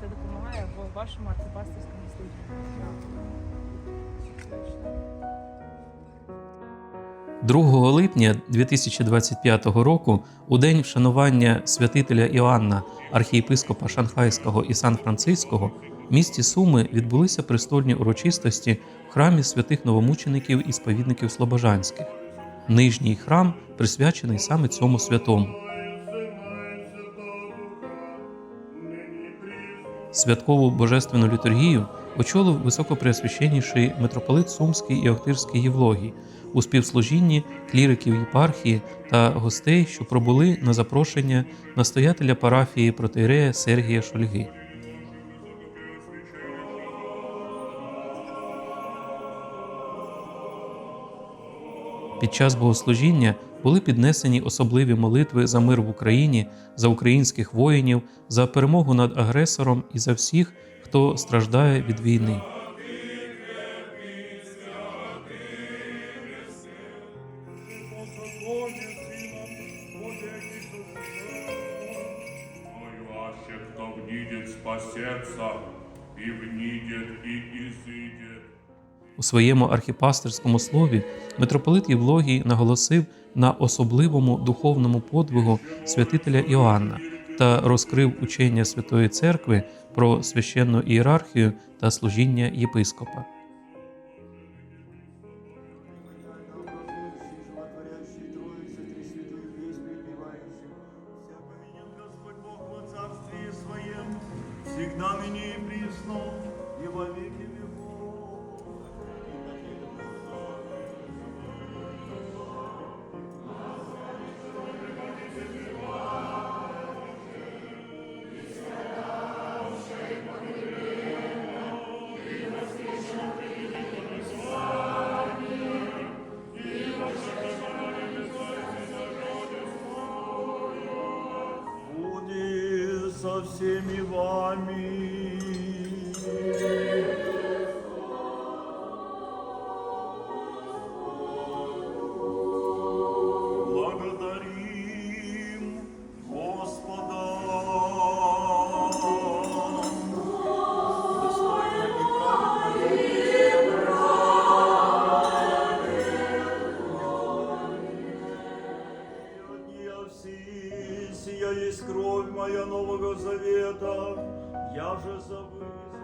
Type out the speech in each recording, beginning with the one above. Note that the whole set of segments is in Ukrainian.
та допомагає в вашому архіпастерському службі. 2 липня 2025 року, у день вшанування святителя Іоанна, архієпископа Шанхайського і Сан-Франциського, в місті Суми відбулися престольні урочистості в храмі святих новомучеників і сповідників Слобожанських. Нижній храм присвячений саме цьому святому. Святкову божественну літургію очолив високопреосвященніший митрополит Сумський і Охтирський Євлогій у співслужінні кліриків єпархії та гостей, що пробули на запрошення настоятеля парафії протеєрея Сергія Шульги. Під час богослужіння були піднесені особливі молитви за мир в Україні, за українських воїнів, за перемогу над агресором і за всіх, хто страждає від війни. Кто внидит, спасется, и внидит, и. У своєму архіпастерському слові митрополит Євлогій наголосив на особливому духовному подвигу святителя Іоанна та розкрив учення Святої Церкви про священну ієрархію та служіння єпископа. всегда ныне и присно, и во веки веков. со всеми вами. Есть кровь моя нового завета, я же забыл.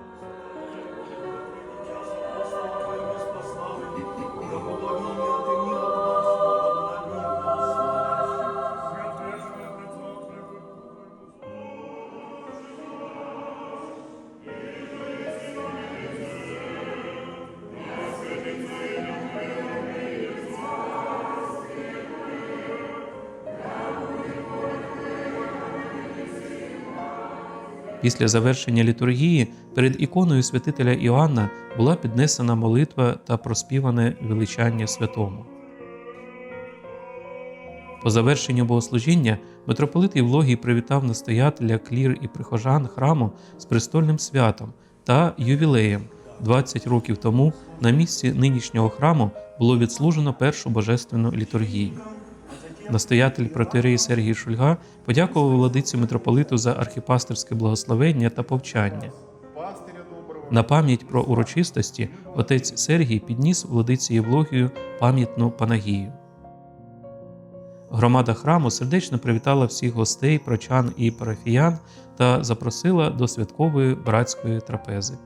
Після завершення літургії перед іконою святителя Іоанна була піднесена молитва та проспіване величання святому. По завершенню богослужіння митрополит Євлогій привітав настоятеля клір і прихожан храму з престольним святом та ювілеєм. 20 років тому на місці нинішнього храму було відслужено першу божественну літургію. Настоятель протиреї Сергій Шульга подякував владиці митрополиту за архіпастерське благословення та повчання. На пам'ять про урочистості отець Сергій підніс владиці Євлогію пам'ятну панагію. Громада храму сердечно привітала всіх гостей, прочан і парафіян та запросила до святкової братської трапези.